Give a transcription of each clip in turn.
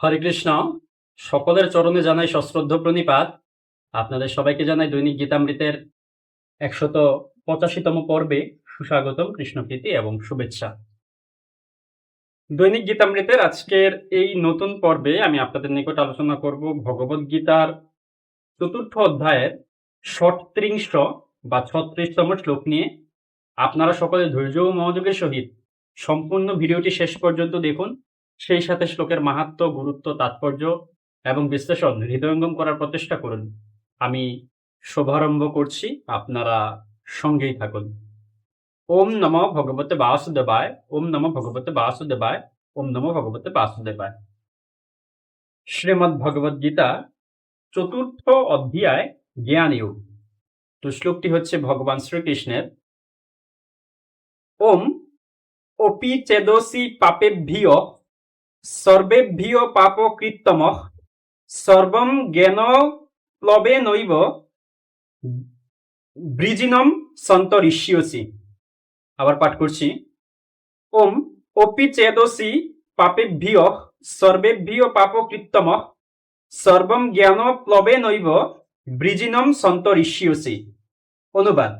হরে কৃষ্ণ। সকলের চরণে জানাই সশ্রদ্ধ প্রণিপাত। আপনাদের সবাইকে জানাই দৈনিক গীতামৃতের একশত পঁচাশিতম পর্বে সুস্বাগতম, কৃষ্ণপ্রীতি এবং শুভেচ্ছা। দৈনিক গীতামৃতের আজকের এই নতুন পর্বে আমি আপনাদের নিকট আলোচনা করব ভগবদ গীতার চতুর্থ অধ্যায়ের ষটত্রিংশ বা ছত্রিশতম শ্লোক নিয়ে। আপনারা সকলে ধৈর্য ও মনোযোগের সহিত সম্পূর্ণ ভিডিওটি শেষ পর্যন্ত দেখুন। সেই সাথে শ্লোকের মাহাত্ম, গুরুত্ব, তাৎপর্য এবং বিশ্লেষণ হৃদয়ঙ্গম করার প্রচেষ্টা করুন। আমি শুভারম্ভ করছি। আপনারা সঙ্গেই থাকুন। ওম নম ভগবতে বাসুদেবায়। ওম নম ভগবতে বাসুদেবায়। ওম নম ভগবতে বাসুদেবায়। শ্রীমদ্ ভগবদ গীতা চতুর্থ অধ্যায় জ্ঞান যোগ তো শ্লোকটি হচ্ছে ভগবান শ্রীকৃষ্ণের। ওম অপি চেদসি পাপেভ্যিয় সর্বেভ্যিয় পাপকৃত্তম সর্বম জ্ঞান প্লবে নৈব, ব্রিজিনম সন্তরিষ্যসি আবার পাঠ করছি। ওম অপি চেদসি পাপেভ্যিয় সর্বেভ্যিয় পাপকৃত্তম সর্বম জ্ঞান প্লবে নৈব, ব্রিজিনম সন্তরিষ্যসি অনুবাদ।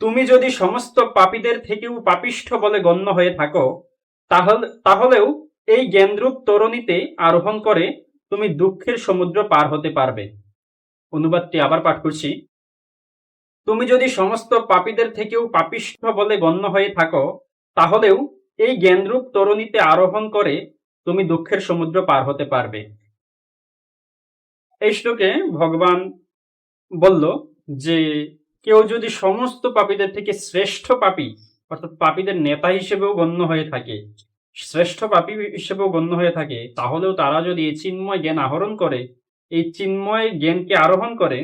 তুমি যদি সমস্ত পাপীদের থেকেও পাপিষ্ঠ বলে গণ্য হয়ে থাকো, তাহলে, তাহলেও এই জ্ঞানরূপ তরণীতে আরোহণ করে তুমি দুঃখের সমুদ্র পার হতে পারবে। অনুবাদটি আবার পাঠ করছি। তুমি যদি সমস্ত পাপীদের থেকেও পাপিষ্ঠ বলে গণ্য হয়ে থাকো, তাহলেও এই জ্ঞানরূপ তরণীতে আরোহণ করে তুমি দুঃখের সমুদ্র পার হতে পারবে। এই শ্লোকে ভগবান বলল যে, কেউ যদি সমস্ত পাপীদের থেকে শ্রেষ্ঠ পাপী, অর্থাৎ পাপীদের নেতা হিসেবেও গণ্য হয়ে থাকে শ্রেষ্ঠ পাপী হিসেবেও গণ্য হয়ে থাকে, তাহলেও তারা যদি এই চিন্ময় জ্ঞান আহরণ করে, এই চিন্ময় জ্ঞানকে আরোহণ করে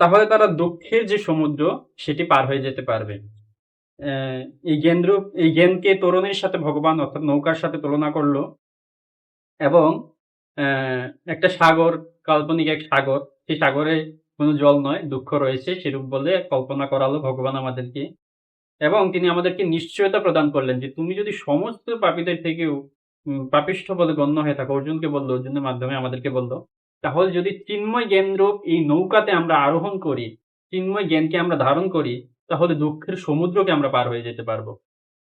তাহলে তারা দুঃখের যে সমুদ্র, সেটি পার হয়ে যেতে পারবে। এই জ্ঞানরূপ এই জ্ঞানকে তরুণের সাথে ভগবান অর্থাৎ নৌকার সাথে তুলনা করল এবং একটা সাগর, কাল্পনিক এক সাগর, সেই সাগরে কোনো জল নয়, দুঃখ রয়েছে, সেরূপ বলে কল্পনা করালো ভগবান আমাদেরকে। এবং তিনি আমাদেরকে নিশ্চয়তা প্রদান করলেন যে তুমি যদি সমস্ত পাপীদের থেকেও পাপিষ্ঠ বলে গণ্য হয়ে থাকো। অর্জুনকে বলল, অর্জুনের মাধ্যমে আমাদেরকে বলল, তাহলে যদি চিন্ময় জ্ঞানরূপ এই নৌকাতে আমরা আরোহণ করি, চিন্ময় জ্ঞানকে আমরা ধারণ করি, তাহলে দুঃখের সমুদ্রকে আমরা পার হয়ে যেতে পারব।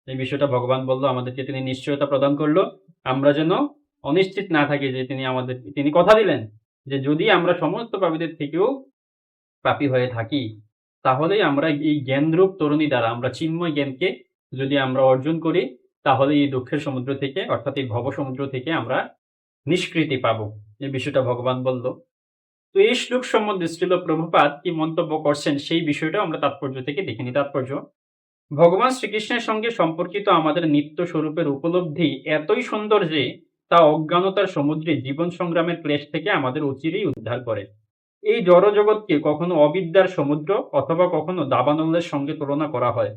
এই বিষয়টা ভগবান বলল, আমাদেরকে তিনি নিশ্চয়তা প্রদান করল। আমরা যেন অনিশ্চিত না থাকি যে তিনি আমাদের, তিনি কথা দিলেন যে যদি আমরা সমস্ত পাপীদের থেকেও পাপী হয়ে থাকি তাহলেই আমরা এই জ্ঞানরূপ তরুণী দ্বারা, আমরা চিন্ময় জ্ঞানকে যদি আমরা অর্জন করি, তাহলে এই দুঃখের সমুদ্র থেকে, অর্থাৎ এই ভব সমুদ্র থেকে আমরা নিষ্কৃতি পাবো। এই বিষয়টা ভগবান বলল। তো এই শ্লোক সম্বন্ধে শ্রীল প্রভুপাত কি মন্তব্য করছেন, সেই বিষয়টা আমরা তাৎপর্য থেকে দেখে নিই। তাৎপর্য, ভগবান শ্রীকৃষ্ণের সঙ্গে সম্পর্কিত আমাদের নিত্য স্বরূপের উপলব্ধি এতই সুন্দর যে, তা অজ্ঞানতার সমুদ্রে জীবন সংগ্রামের ক্লেশ থেকে আমাদের অচিরেই উদ্ধার করে। এই জড়জগৎকে কখনো অবিদ্যার সমুদ্র অথবা কখনো দাবানলের সঙ্গে তুলনা করা হয়।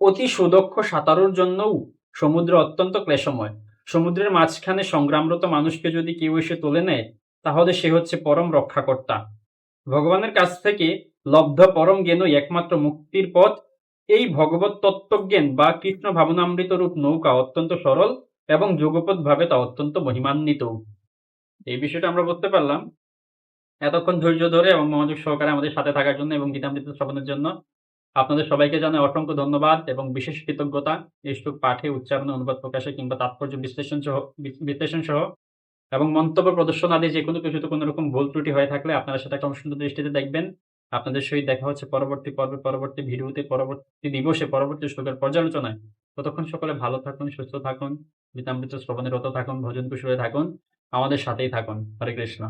অতি সুদক্ষ সাঁতারুর জন্যও সমুদ্র অত্যন্ত ক্লেশময়। সমুদ্রের মাঝখানে সংগ্রামরত মানুষকে যদি কেউ এসে তুলে নেয়, তাহলে সে হচ্ছে পরম রক্ষাকর্তা। ভগবানের কাছ থেকে লব্ধ পরম জ্ঞানই একমাত্র মুক্তির পথ। এই ভগবত তত্ত্বজ্ঞান বা কৃষ্ণ ভাবনামৃত রূপ নৌকা অত্যন্ত সরল এবং যোগপথ ভাবে তা অত্যন্ত মহিমান্বিত। এই বিষয়টা আমরা বলতে পারলাম। এতক্ষণ ধৈর্য ধরে এবং মনোযোগ সহকারে আমাদের সাথে থাকার জন্য এবং গীতামৃত শ্রবণের জন্য আপনাদের সবাইকে জানাই অসংখ্য ধন্যবাদ এবং বিশেষ কৃতজ্ঞতা এই শ্লোক পাঠে, উচ্চারণে, অনুবাদ প্রকাশে কিংবা তাৎপর্য বিশ্লেষণ সহ বিশ্লেষণ সহ এবং মন্তব্য প্রদর্শন আদি যে কোনো কিছুতে কোনো রকম ভুল ত্রুটি হয়ে থাকলে আপনারা সেটা একটা সুন্দর দৃষ্টিতে দেখবেন। আপনাদের সহিত দেখা হচ্ছে পরবর্তী পর্বে, পরবর্তী ভিডিওতে, পরবর্তী দিবসে, পরবর্তী শ্লোকের পর্যালোচনায়। ততক্ষণ সকলে ভালো থাকুন, সুস্থ থাকুন গীতামৃত শ্রবণে রত থাকুন, ভজন কুশলে থাকুন, আমাদের সাথেই থাকুন। হরে কৃষ্ণ।